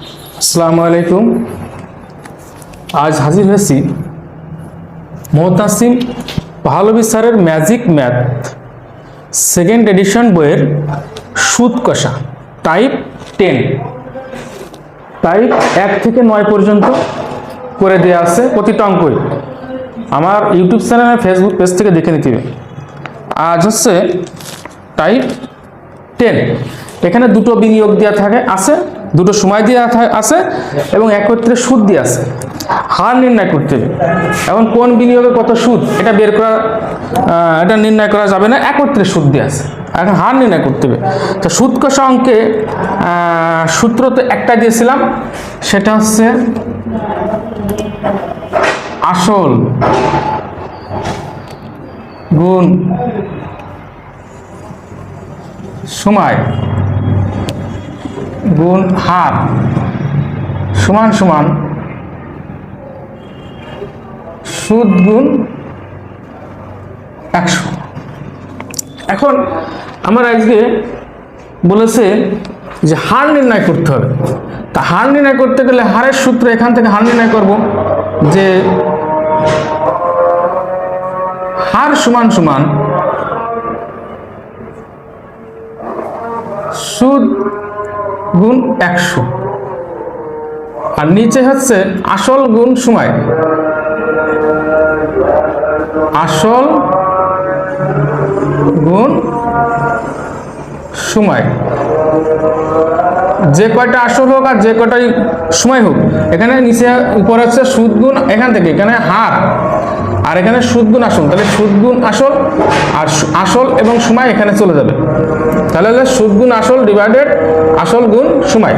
আসসালামু আলাইকুম। আজ হাজির হয়েছি মোহতাসিম পাহলবি স্যারের ম্যাজিক ম্যাথ সেকেন্ড এডিশন বইয়ের সুদ কষা, টাইপ টেন। টাইপ এক থেকে নয় পর্যন্ত করে দেওয়া আছে প্রতিটা অঙ্কই। আমার ইউটিউব চ্যানেল ফেসবুক পেজ থেকে দেখে নিতে হবে। আজ হচ্ছে টাইপ টেন। এখানে দুটো বিনিয়োগ দেওয়া থাকে, আছে দুটো সময় দিয়ে আছে এবং একত্রে সুদ দিয়ে আছে। হার নির্ণয় করতে হবে। এখন কোন বিনিয়োগে কত সুদ, এটা বের করা এটা নির্ণয় করা যাবে না, একত্রে সুদ দিয়ে আছে। এখন হার নির্ণয় করতে হবে। তো সুদ কষা অঙ্কে সূত্র তো একটা দিয়েছিলাম, সেটা হচ্ছে আসল গুণ সময়। গুণ হার সমান সমান সুদ গুণ একশো। এখন আমার আজকে বলেছে যে হার নির্ণয় করতে হবে। তা হার নির্ণয় করতে গেলে হারের সূত্র এখান থেকে হার নির্ণয় করব যে হার সমান সমান গুণ একশো। আর নিচে হচ্ছে আসল গুণ সময়। আসল গুণ সময়। যে কয়টা আসল হোক আর যে কয়টাই সময় হোক, এখানে নিচে, উপরে হচ্ছে সুদ গুণ, এখান থেকে, এখানে হার। আর এখানে সুদগুণ আসল, তাহলে সুদগুণ আসল আর আসল এবং সময় এখানে চলে যাবে। তাহলে হলো সুদ আসল ডিভাইডেড আসল গুণ সময়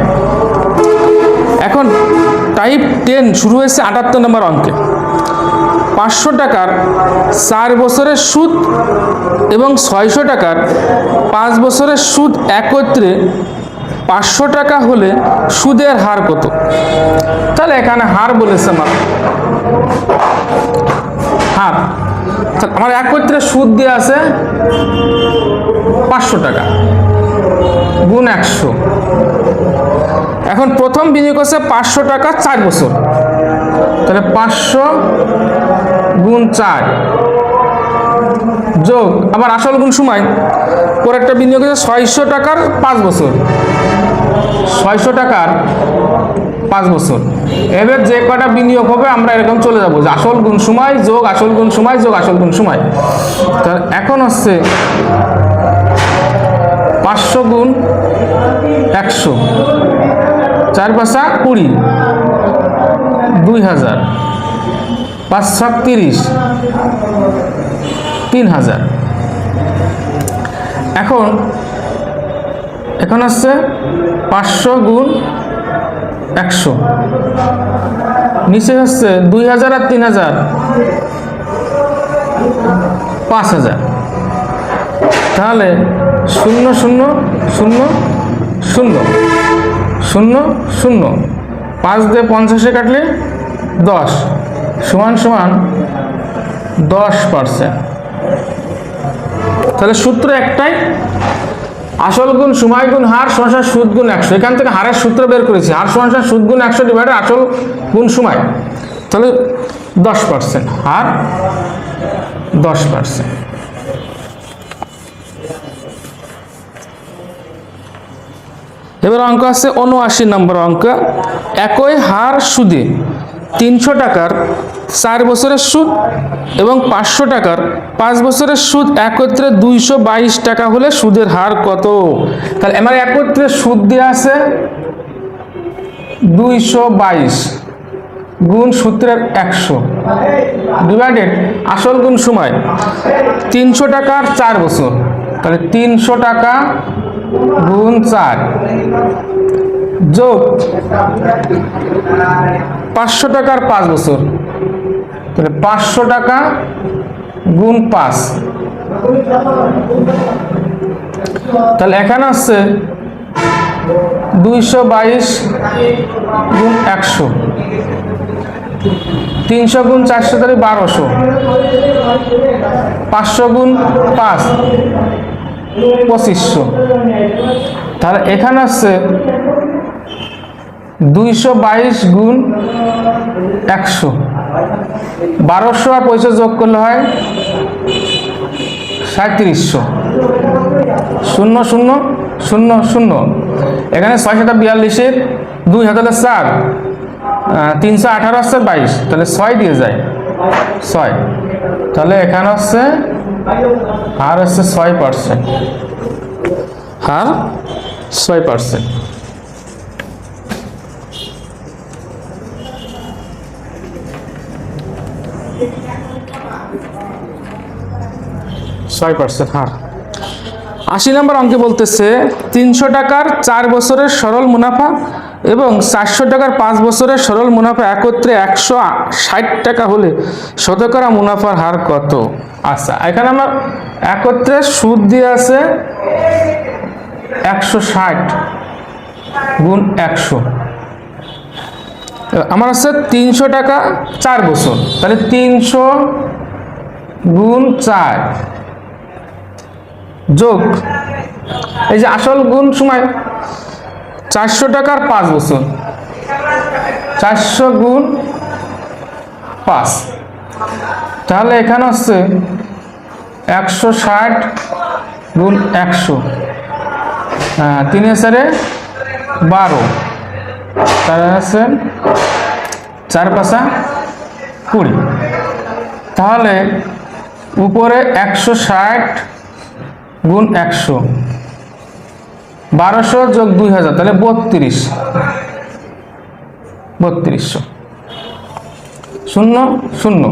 এখন টাইপ টেন শুরু হয়েছে আটাত্তর নম্বর অঙ্কে। পাঁচশো টাকার চার বছরের সুদ এবং ছয়শো টাকার পাঁচ বছরের সুদ একত্রে পাঁচশো টাকা হলে সুদের হার কত? তাহলে এখানে হার বলেছে আমার হার তাহলে আমার একত্রে সুদ দিয়ে আছে পাঁচশো টাকা, গুণ একশো। এখন প্রথম বিনিয়োগ হচ্ছে পাঁচশো টাকা চার বছর। তাহলে পাঁচশো গুণ চার যোগ, আবার আসল গুণ সময় পরে একটা বিনিয়োগ হচ্ছে ছয়শো টাকার পাঁচ বছর। ছয়শো টাকার পাঁচ বছর। এবার যে কটা বিনিয়োগ হবে, আমরা এরকম চলে যাব। যে আসল গুণ সময়, যোগ আসল গুণ সময়, যোগ আসল গুণ সময়। তাহলে এখন হচ্ছে পাঁচশো গুণ একশো। চার পাঁচা কুড়ি। দুই হাজার। পাঁচ সাত তিরিশ। তিন হাজার। এখন এখন আসছে পাঁচশো গুণ একশো। নিচে হচ্ছে দুই হাজার আর তিন হাজার। পাঁচ হাজার। তাহলে শূন্য শূন্য শূন্য শূন্য শূন্য শূন্য। পাঁচ দিয়ে পঞ্চাশে কাটলে দশ। সমান সমান দশ পার্সেন্ট। তাহলে সূত্র একটাই আসল গুণ সময় গুণ, হার সংসার সুদ গুণ একশো। এখান থেকে হারের সূত্র বের করেছি। হার সংসার সুদ গুণ একশো ডিভাইডেড আসল গুণ সময় তাহলে দশ পার্সেন্ট হার দশ পার্সেন্ট এবার অঙ্ক আছে উনআশি নম্বর অঙ্ক। একই হার সুদে তিনশো টাকার চার বছরের সুদ এবং পাঁচশো টাকার পাঁচ বছরের সুদ একত্রে দুইশো বাইশ টাকা হলে সুদের হার কত? তাহলে আমার একত্রে সুদ দেওয়া আছে দুইশো বাইশ গুণ সূত্রের একশো। ডিভাইডেড আসল গুণ সময় তিনশো টাকার চার বছর। তাহলে তিনশো টাকা গুণ চার। যোগ পাঁচশো টাকার পাঁচ বছর। তাহলে পাঁচশো টাকা গুণ পাঁচ। তাহলে এখানে আসছে দুইশো বাইশ গুণ একশো। তিনশো গুণ চারশো তাহলে বারোশো। পাঁচশো গুণ পাঁচ, পঁচিশশো। তাহলে এখানে আসছে দুইশো বাইশ গুণ একশো। বারোশো আর পয়সা যোগ করলে হয় সাঁত্রিশশো শূন্য শূন্য শূন্য শূন্য। এখানে ছয় বিয়াল্লিশের দুই হাজার চার তিনশো আঠারো হচ্ছে বাইশ, তাহলে ছয় দিয়ে যায়, ছয়। তাহলে এখানে হচ্ছে হার হচ্ছে ছয় পার্সেন্ট হার ছয় পার্সেন্ট ছয় পার্সেন্ট হার। আশি নম্বর অঙ্কে বলতেছে, তিনশো টাকার চার বছরের সরল মুনাফা এবং চারশো টাকার পাঁচ বছরের সরল মুনাফা একত্রে একশো ষাট টাকা হলে শতকরা মুনাফার হার কত? আচ্ছা এখানে আমার একত্রে সুদ দিয়ে আছে একশো ষাট গুণ একশো। আমার আছে তিনশো টাকা চার বছর, তাহলে তিনশো গুণ চার। যোগ। এই যে আসল গুণ সময়, চারশো টাকার পাঁচ বছর। চারশো গুণ পাঁচ। তাহলে এখানে হচ্ছে একশো ষাট গুণ একশো। তিন হাজারে বারো। তাহলে হচ্ছে চার পাঁচা কুড়ি। তাহলে উপরে একশো ষাট গুণ একশো। বারোশো যোগ দুই হাজার, তাহলে বত্রিশ। বত্রিশশো। শূন্য শূন্য।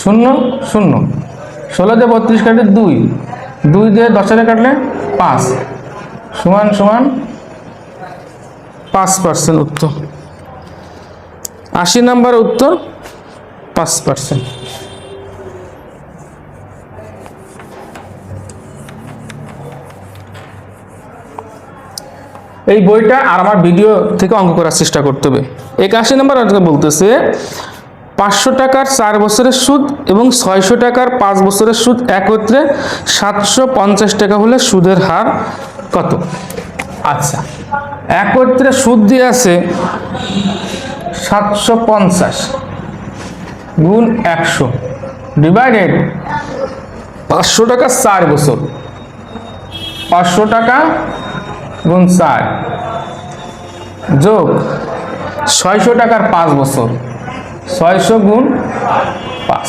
শূন্য শূন্য। ষোলো দিয়ে বত্রিশ কাটলে দুই। দুই দিয়ে দশ কাটলে পাঁচ। সমান সমান পাঁচ পার্সেন্ট উত্তর। আশি নাম্বার উত্তর, পাঁচ পার্সেন্ট। এই বইটা আর আমার ভিডিও থেকে অঙ্ক করার চেষ্টা করতে হবে। একাশি নম্বর বলতেছে, পাঁচশো টাকার চার বছরের সুদ এবং ছয়শো টাকার পাঁচ বছরের সুদ একত্রে সাতশো পঞ্চাশ টাকা হলে সুদের হার কত? আচ্ছা একত্রে সুদ দিয়ে আছে সাতশো পঞ্চাশ গুণ একশো ডিভাইডেড পাঁচশো টাকা চার বছর। পাঁচশো টাকা গুণ চার। যোগ ছয়শো টাকার পাঁচ বছর। ছয়শো গুণ পাঁচ।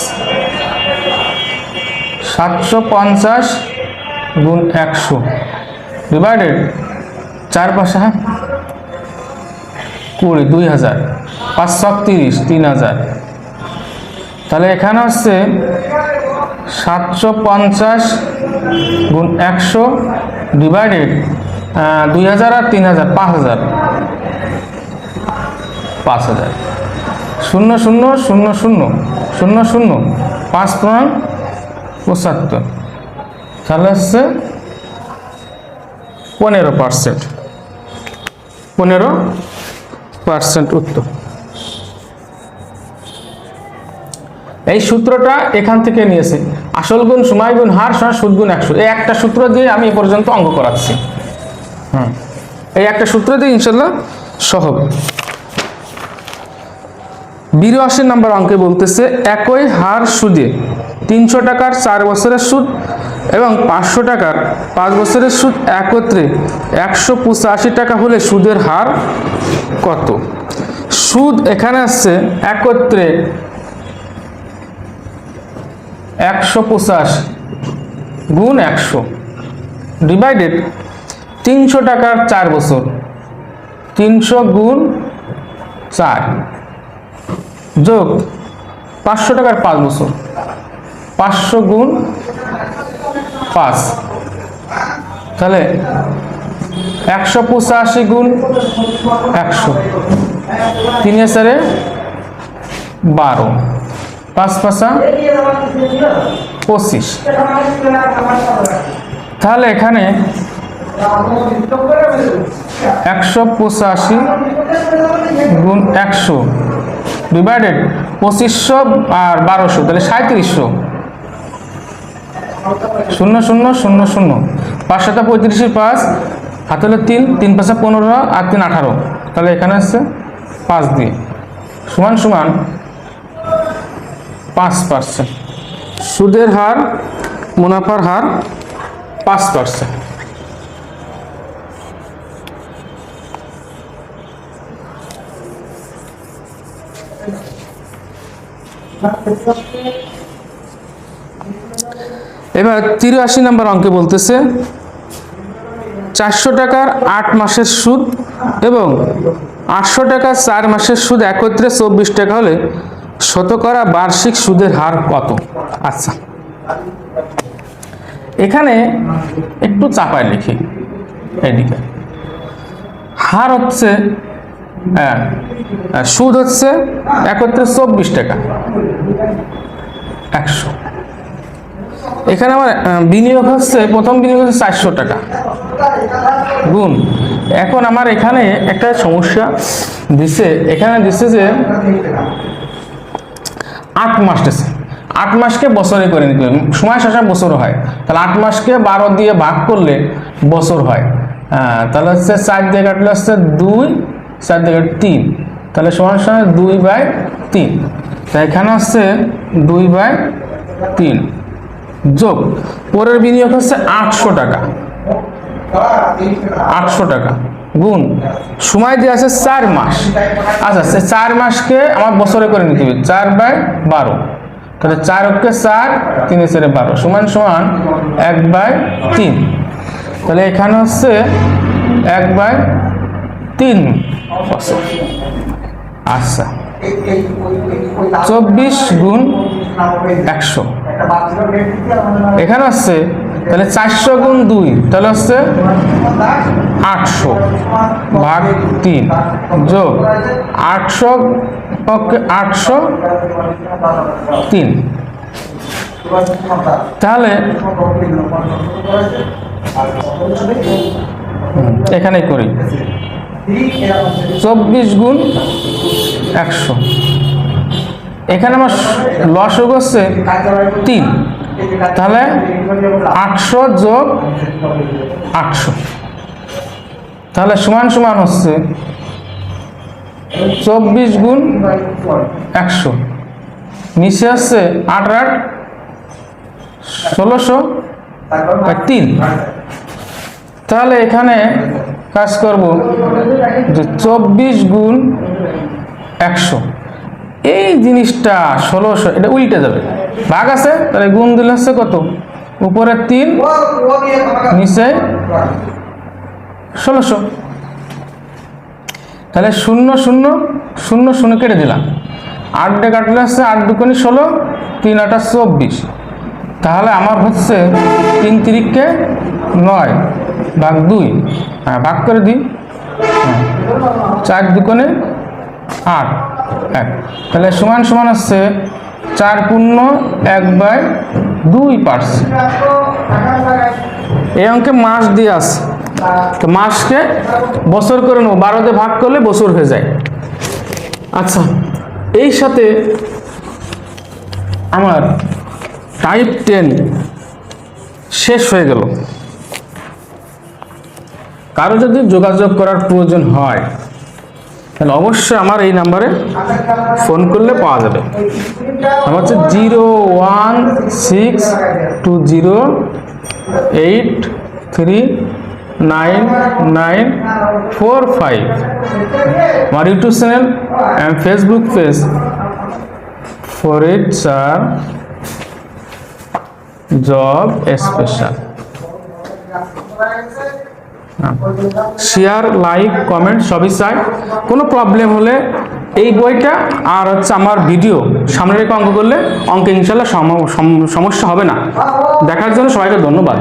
সাতশো পঞ্চাশ গুণ একশো। ডিভাইডেড চার পাঁচা কুড়ি, দুই হাজার। পাঁচশো তিরিশ, তিন হাজার। তাহলে এখানে হচ্ছে সাতশো পঞ্চাশ গুণ একশো ডিভাইডেড দুই হাজার আর তিন হাজার, পাঁচ হাজার। পাঁচ হাজার। শূন্য শূন্য শূন্য শূন্য শূন্য শূন্য, পাঁচ প্রমাণ পঁচাত্তর। তাহলে হচ্ছে পনেরো পার্সেন্ট। পনেরো পার্সেন্ট উত্তর। এই সূত্রটা এখান থেকে নিয়েছে। আসল গুণ সময় গুণ, হার সময় সুদ গুণ একশো এই একটা সূত্র দিয়ে আমি এ পর্যন্ত অঙ্ক করাচ্ছি। হুম। এই একটা সূত্র দিয়ে ইনশাল্লাহ সহব। বিরাশি নম্বর অঙ্কে বলতেছে, একই হার সুদে তিনশো টাকার চার বছরের সুদ এবং পাঁচশো টাকার পাঁচ বছরের সুদ একত্রে একশো পঁচাশি টাকা হলে সুদের হার কত? সুদ এখানে আসছে একত্রে একশো পঁচাশি গুণ একশো। ডিভাইডেড তিনশো টাকার চার বছর। তিনশো গুণ চার। যোগ পাঁচশো টাকার পাঁচ বছর। পাঁচশো গুণ পাঁচ। তাহলে একশো পঁচাশি গুণ একশো। তিন হাজারে বারো। পাঁচ পাঁচা পঁচিশ। তাহলে এখানে একশো পঁচাশি গুণ একশো ডিভাইডেড পঁচিশশো আর বারোশো, তাহলে সাঁত্রিশশো শূন্য শূন্য শূন্য শূন্য। পাঁচ সাথে পঁয়ত্রিশের পাঁচ, হাতে হলো তিন তিন পাঁচা পনেরো আর তিন আঠারো। তাহলে এখানে আসছে পাঁচ দিয়ে সমান সমান পাঁচ পার্সেন্ট সুদের হার, মুনাফার হার পাঁচ পার্সেন্ট এবার তিরাশি নম্বর অঙ্কে বলতেছে চারশো টাকার আট মাসের সুদ এবং আটশো টাকার চার মাসের সুদ একত্রে চব্বিশ টাকা হলে শতকরা বার্ষিক সুদের হার কত? আচ্ছা। এখানে একটু চাপায় লিখি এদিকে। হার হচ্ছে হ্যাঁ, হ্যাঁ, সুদ হচ্ছে একত্রে চব্বিশ টাকা। একশো। এখানে আমার বিনিয়োগ হচ্ছে, প্রথম বিনিয়োগ হচ্ছে চারশো টাকা। গুণ। এখন আমার এখানে একটা সমস্যা দিছে, এখানে দিচ্ছে যে আট মাস দিছে। আট মাসকে বছরে করে নিতে সময় শেষে বছর হয়। তাহলে আট মাসকে বারো দিয়ে ভাগ করলে বছর হয়। তাহলে হচ্ছে চার দিয়ে কাটলে হচ্ছে দুই, চার দিয়ে তিন। তাহলে সমান সমান দুই বাই তিন। তা এখানে হচ্ছে দুই বাই তিন। যোগ, পরের বিনিয়োগ হচ্ছে আটশো টাকা। আটশো টাকা। গুণ, সময় দিয়ে আছে চার মাস। আচ্ছা সে চার মাসকে আমার বছরে করে নিতে হবে, চার বাই বারো। তাহলে চার অক্ষে চার, তিনে চারে বারো। সমান সমান এক বাই তিন। তাহলে এখানে হচ্ছে এক বাই তিন। আচ্ছা। চব্বিশ গুণ একশো। এখানে হচ্ছে তাহলে চারশো গুণ দুই তাহলে হচ্ছে আটশো ভাগ তিন। যোগ আটশো পক্ষে আটশো তিন। তাহলে হুম, এখানেই করি। চব্বিশ গুণ একশো। এখানে আমার লসক হচ্ছে তিন। তাহলে আটশো যোগ আটশো। তাহলে সমান সমান হচ্ছে চব্বিশ গুণ একশো। নিচে হচ্ছে আট আট ষোলোশো আর তিন। তাহলে এখানে কাজ করব যে চব্বিশ গুণ একশো। এই জিনিসটা ষোলোশো, এটা উল্টে যাবে। ভাগ আছে, তাহলে গুণ দিলে হচ্ছে কত? উপরে তিন, নিচে ষোলোশো। তাহলে শূন্য শূন্য শূন্য শূন্য কেটে দিলাম। আট ডে কাটলে হচ্ছে আট দুকোনি ষোলো, তিন আটা চব্বিশ। তাহলে আমার হচ্ছে তিন তিরিককে নয়, ভাগ দুই। হ্যাঁ ভাগ করে দিই। হ্যাঁ। চার দুকোনে আট, এক। তাহলে সমান সমান হচ্ছে চার পূর্ণ এক বাই দুই পার্সেন্ট। এই অঙ্কে মাস দিয়ে আছে। তো মাসকে বছর করে নেব বারোতে ভাগ করলে বছর হয়ে যায়। আচ্ছা এই সাথে আমার টাইপ টেন শেষ হয়ে গেল। কারও যদি যোগাযোগ করার প্রয়োজন হয় তাহলে অবশ্যই আমার এই নাম্বারে ফোন করলে পাওয়া যাবে। আমার হচ্ছে zero one six two zero eight three nine nine four five. আমার YouTube channel and Facebook page for it sir job special share like comment সবই চাই। কোনো প্রবলেম হলে এই বইটা আর হচ্ছে আমার ভিডিও সামনে রেখে অঙ্ক করলে অঙ্কে ইনশাল্লাহ সম- সম- সমস্যা হবে না। দেখার জন্য সবাইকে ধন্যবাদ।